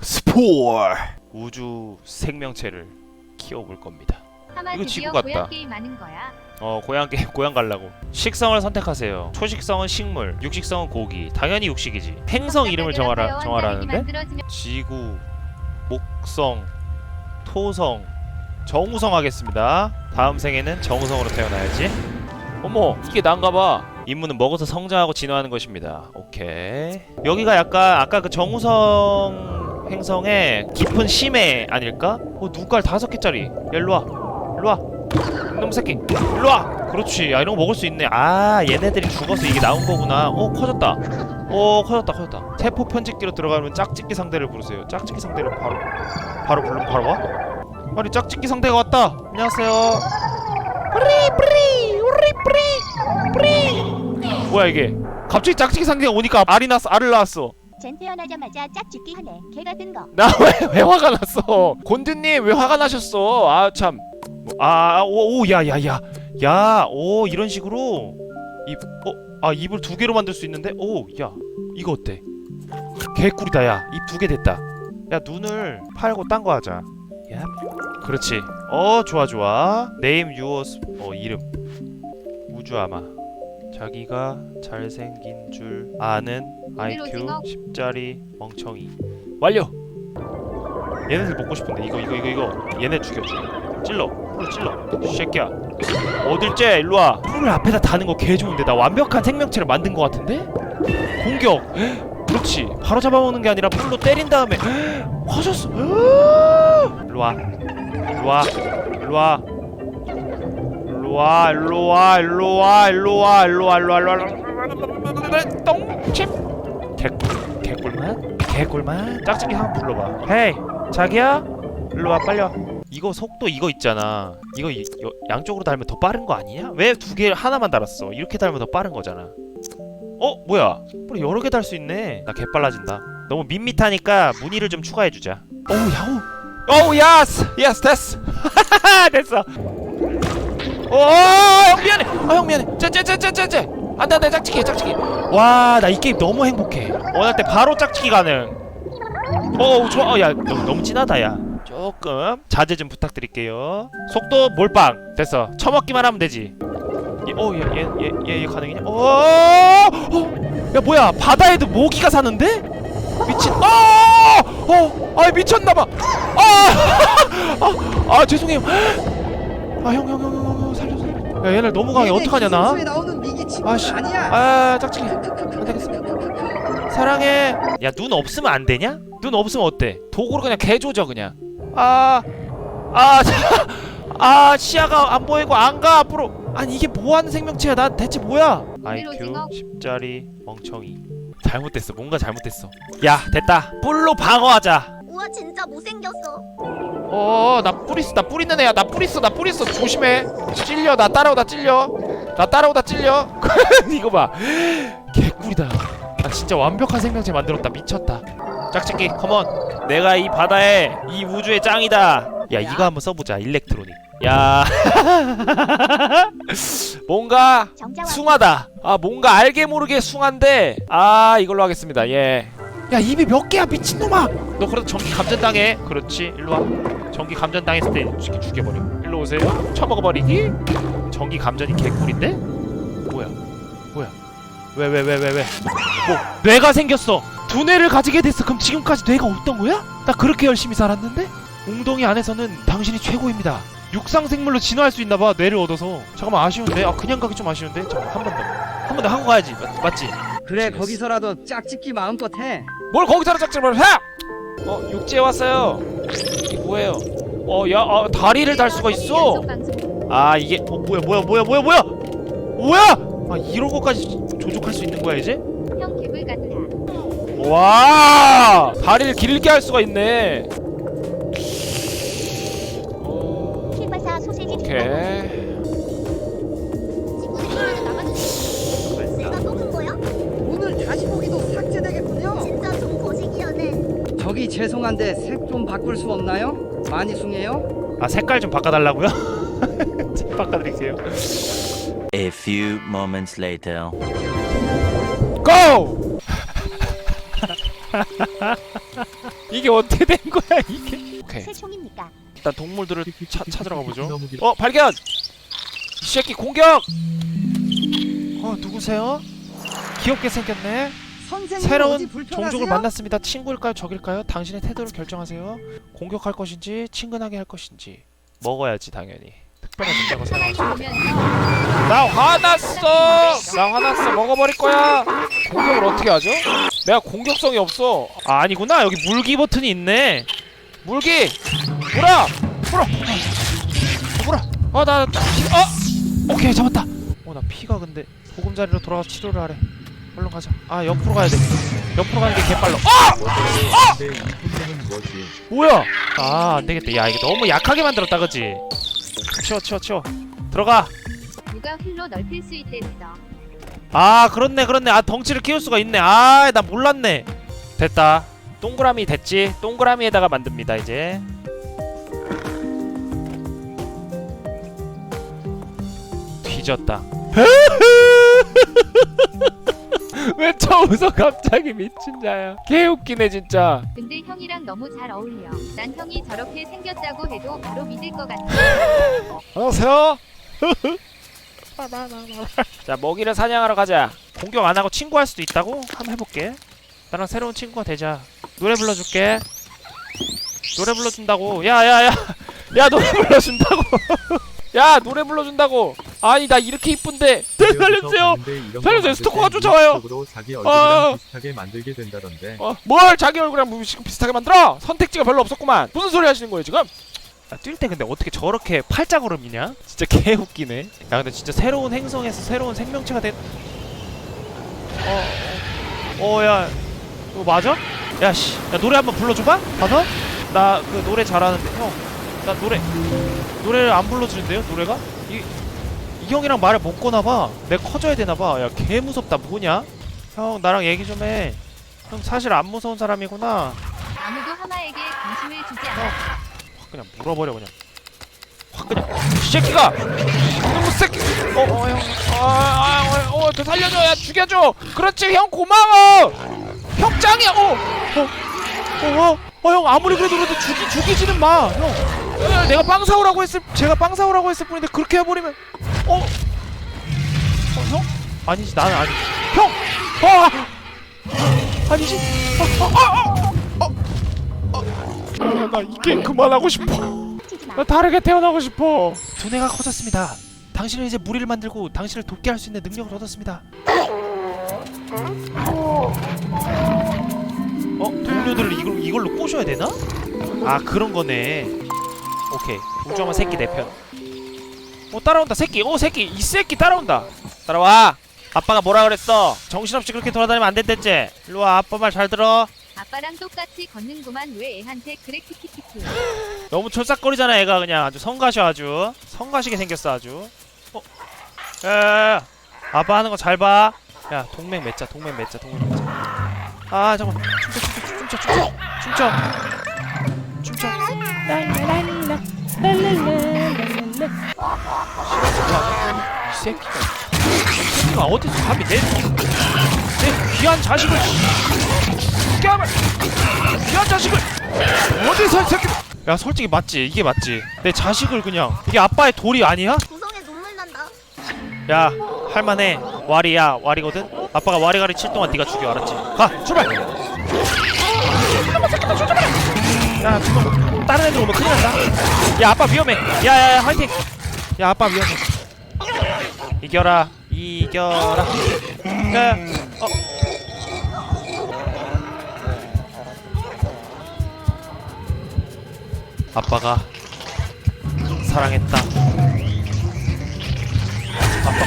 스포 우주 생명체를 키워볼 겁니다. 이거 지구 같다. 어 고향 게 고향 갈라고. 식성을 선택하세요. 초식성은 식물, 육식성은 고기. 당연히 육식이지. 행성 이름을 정하라 정하라는데. 지구, 목성, 토성, 정우성 하겠습니다. 다음 생에는 정우성으로 태어나야지. 어머, 이게 난가봐. 임무는 먹어서 성장하고 진화하는 것입니다. 오케이. 여기가 약간 아까 그 정우성 행성의 깊은 심해 아닐까? 어, 눈깔 다섯 개짜리. 야, 일로 와. 일로 와. 이놈 새끼. 일로 와. 그렇지. 야, 이런 거 먹을 수 있네. 아, 얘네들이 죽어서 이게 나온 거구나. 어, 커졌다. 오 커졌다 커졌다 세포 편집기로 들어가면 짝짓기 상대를 부르세요 짝짓기 상대를 바로 바로 부르면 바로 와? 아니 짝짓기 상대가 왔다 안녕하세요 뿌리 뿌리 뭐야 이게? 갑자기 짝짓기 상대가 오니까 알이 났어 알을 낳았어. 젠 태어나자마자 짝짓기 하네. 개 같은 거. 나 왜 왜 화가 났어? 곤드님 왜 화가 나셨어? 아참. 아오야 야 야 야 오 이런 식으로 입어아 입을 두 개로 만들 수 있는데? 오 야. 이거 어때? 개꿀이다 야 입 두 개 됐다. 야 눈을 팔고 딴 거 하자. 야 그렇지. 어 좋아 좋아. 네임 유어 어 이름. 우주아마 자기가 잘생긴 줄 아는 IQ 오징어. 10짜리 멍청이. 완료! 얘네들 먹고 싶은데. 이거 이거 이거 이거. 얘네 죽여 죽여. 찔러. 풀 찔러. 이 새끼야. 어딜째? 일로와. 풀을 앞에다 다는 거 개 좋은데. 나 완벽한 생명체를 만든 거 같은데? 공격. 그렇지. 바로 잡아먹는 게 아니라 풀로 때린 다음에 커졌어. 일로와. 일로와. 일로와 일로와 일로와 일로와 일로와 일로와 일로와 일로와. 똥침. 개꿀 개꿀만 개꿀만 짝짝이 한번 불러봐. 헤이 자기야? 일로와 빨리 와 이거 속도 이거 있잖아. 이거 이, 여, 양쪽으로 달면 더 빠른 거 아니냐? 왜 두 개 하나만 달았어? 이렇게 달면 더 빠른 거잖아. 어 뭐야? 뿌리 여러 개 달 수 있네. 나 개빨라진다. 너무 밋밋하니까 무늬를 좀 추가해주자. 어우 야호 어우 야스! 예스 됐어. 됐어 어형 미안해. 어형 미안해. 쟤쟤쟤쟤쟤쟤. 안돼 안돼 짝짓기 짝짓기. 와 나 이 게임 너무 행복해. 원할 때 바로 짝짓기 가능. 어 좋아 어, 야 너무, 너무 진하다 야. 조금 자제 좀 부탁드릴게요. 속도 몰빵. 됐어. 처먹기만 하면 되지. 어얘얘얘얘 가능이냐 어야 뭐야? 바다에도 모기가 사는데? 미친 어어아 미쳤나봐. 아아 아, 죄송해요 아 형 형 형 형 형 살려 살려 야 얘네 너무 강해. 어떡하냐 나? 에 나오는 미기 친구 아씨. 아니야. 아 짝짓기 안 되겠어. 사랑해. 야 눈 없으면 안 되냐? 눈 없으면 어때? 도구로 그냥 개조져 그냥. 아아 아, 시야가 안 보이고 안 가 앞으로. 아니 이게 뭐하는 생명체야? 나 대체 뭐야? IQ 오징어. 10짜리 멍청이. 잘못됐어. 뭔가 잘못됐어. 야 됐다. 뿔로 방어하자. 우와 진짜 못생겼어. 어나 뿌리스 나 뿌리는 애야. 나 뿌리스 나 뿌리스. 조심해. 찔려. 나 따라오다 찔려. 나 따라오다 찔려. 이거 봐. 개꿀이다. 나 진짜 완벽한 생명체 만들었다. 미쳤다. 짝짓기 컴온 내가 이 바다에 이 우주의 짱이다. 야 이거 한번 써보자. 일렉트로닉. 야. 뭔가 숭하다. 아 뭔가 알게 모르게 숭한데. 아 이걸로 하겠습니다. 예. 야 입이 몇 개야 미친놈아. 너 그래도 전기 감전 당해. 그렇지. 일로 와. 전기 감전 당했을 때 죽여 죽여버려. 일로 오세요. 쳐먹어버리기. 전기 감전이 개꿀인데? 뭐야? 뭐야? 왜 왜 왜 왜 왜, 뭐 뇌가 생겼어. 두뇌를 가지게 됐어. 그럼 지금까지 뇌가 없던 거야? 나 그렇게 열심히 살았는데? 웅덩이 안에서는 당신이 최고입니다. 육상 생물로 진화할 수 있나 봐. 뇌를 얻어서. 잠깐만 아쉬운데. 아 그냥 가기 좀 아쉬운데. 잠깐 한 번 더. 한 번 더 하고 가야지. 맞, 맞지? 그래 거기서라도 짝짓기 마음껏 해. 뭘 거기서는 짝짝을 해? 어 육지에 왔어요. 이게 뭐예요? 어야 아, 다리를 달 수가 있어. 아 이게 어 뭐야 뭐야 뭐야 뭐야 뭐야 뭐야? 아 이런 것까지 조종할 수 있는 거야 이제? 형 개불 같아. 와 다리를 길게 할 수가 있네. 어, 킬바사 소세지 오케이. 죄송한데 색 좀 바꿀 수 없나요? 많이 숭해요? 아 색깔 좀 바꿔달라고요? 색 바꿔드릴게요. A few moments later. 고! 이게 어떻게 된 거야 이게? 오케이 새 총입니까? 일단 동물들을 차, 찾으러 가보죠 어 발견! 이 새끼 공격! 어 누구세요? 귀엽게 생겼네 새로운? 종족을 만났습니다 친구일까요 적일까요? 당신의 태도를 결정하세요 공격할 것인지 친근하게 할 것인지 먹어야지 당연히 특별한 수 보면서 나 화났어! 나 화났어. 먹어버릴 거야. 공격을 어떻게 하죠? 내가 공격성이 없어. 아, 아니구나. 여기 물기 버튼이 있네. 물기! 물어! 물어! 어, 물어! 어, 나, 나, 어! 오케이, 잡았다. 어, 나 피가 근데 보금자리로 돌아가서 치료를 하래. 얼른 가자. 아, 옆으로 가야 돼. 옆으로 가는 게 개빨라. 어! 근데 이 분명은 뭐지? 뭐야? 아, 안 되겠다. 야, 이거 너무 약하게 만들었다, 그지? 치워, 치워, 치워. 들어가. 누가 휠로 넓힐 수 있댔어. 아 그렇네 그렇네 아 덩치를 키울 수가 있네 아나 몰랐네 됐다 동그라미 됐지 동그라미에다가 만듭니다 이제 뒤졌다 왜 처음서 갑자기 미친 자야? 개웃기네 진짜. 근데 형이랑 너무 잘 어울려. 난 형이 저렇게 생겼다고 해도 바로 믿을 것 같아. 안녕하세요. 자 먹이를 사냥하러 가자. 공격 안 하고 친구할 수도 있다고? 한번 해볼게. 나랑 새로운 친구가 되자. 노래 불러줄게. 노래 불러준다고. 야야야. 야 노래 불러준다고. 야 노래 불러준다고 아니 나 이렇게 이쁜데. 살려주세요. 살려주세요. 스토커가 쫓아와요. 자기 어. 얼굴이랑 비슷하게 만들게 된다던데. 어, 뭘 자기 얼굴이랑 뭐 지금 비슷하게 만들어? 선택지가 별로 없었구만. 무슨 소리 하시는 거예요 지금? 뛸 때 근데 어떻게 저렇게 팔자 걸음이냐? 진짜 개 웃기네. 야 근데 진짜 새로운 행성에서 새로운 생명체가 된 어, 어야 이거 맞아? 야 씨. 야 노래 한번 불러줘봐? 가서? 나 그 노래 잘하는데 형. 나 노래 노래를 안 불러주는데요 노래가 이, 형이랑 말을 못 거나봐. 내가 커져야 되나봐. 야 개 무섭다. 뭐냐? 형 나랑 얘기 좀해. 형 사실 안 무서운 사람이구나. 아무도 하마에게 관심을 주지 않아. 확 그냥 물어버려 그냥. 확 그냥. 이 새끼가! 이놈의 새끼! 어어형아아어 저 살려줘. 야 죽여줘. 그렇지 형 고마워. 형 짱이야. 어어어형 아무리 그래도 그래도 죽이 죽이지는 마형. 내가 빵 사오라고 했을 제가 빵 사오라고 했을 뿐인데 그렇게 해버리면 어? 어 형? 아니지 나는 아니지 형! 어! 아니지 어, 어, 어, 어, 어, 어. 나이 게임 그만하고 싶어. 나 다르게 태어나고 싶어. 두뇌가 커졌습니다. 당신은 이제 무리를 만들고 당신을 돕게 할 수 있는 능력을 얻었습니다. 어? 동료들을 이걸, 이걸로 꼬셔야 되나? 아 그런 거네. 오케이. 우주함한 새끼 내 편. 어 따라온다 새끼. 어 새끼. 이 새끼 따라온다. 따라와. 아빠가 뭐라 그랬어? 정신없이 그렇게 돌아다니면 안 된댔지? 일로와 아빠 말 잘 들어. 아빠랑 똑같이 걷는구만 왜 애한테 그래 키키키키. 너무 촐싹거리잖아 애가 그냥 아주 성가셔 아주 성가시게 생겼어 아주 어? 야야야 아빠 하는 거 잘 봐. 야 동맹 맺자 동맹 맺자 동맹 맺자 아 잠깐 춤춰 춤춰 춤춰 춤춰 춤춰 랄랄 이 새끼가 이 새끼가 어디서 감히 내, 내 귀한 자식을 하면 귀한 자식을 어디서 이 새끼 야 솔직히 맞지 이게 맞지 내 자식을 그냥 이게 아빠의 돌이 아니야? 구성에 눈물 난다. 야 할만해 와리야 와리거든 아빠가 와리가리 칠 동안 네가 죽여 알았지 가 출발 야 지금 다른 애들 오면 큰일 난다. 야 아빠 위험해. 야야야 화이팅. 야 아빠 위험해. 이겨라 이겨라. 야 어. 아빠가 사랑했다.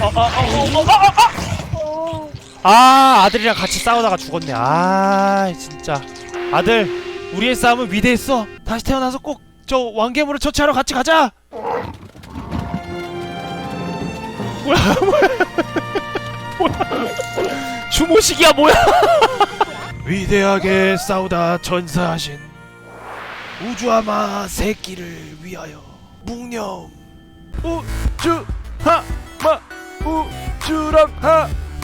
아빠 어어어어어어어. 아 아들이랑 같이 싸우다가 죽었네. 아 진짜. 아들 우리의 싸움은 위대했어. 다시 태어나서 꼭 저 왕괴물을 처치하러 같이 가자. 뭐야 뭐야. 뭐야. 주모식이야 뭐야. 위대하게 싸우다 전사하신 우주아마 새끼를 위하여 묵념. 우주 하마 우주랑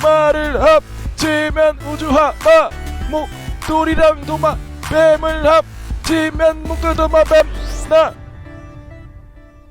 하마를 합치면 우주화 아 목돌이랑 도마 뱀을 합치면 도마 뱀나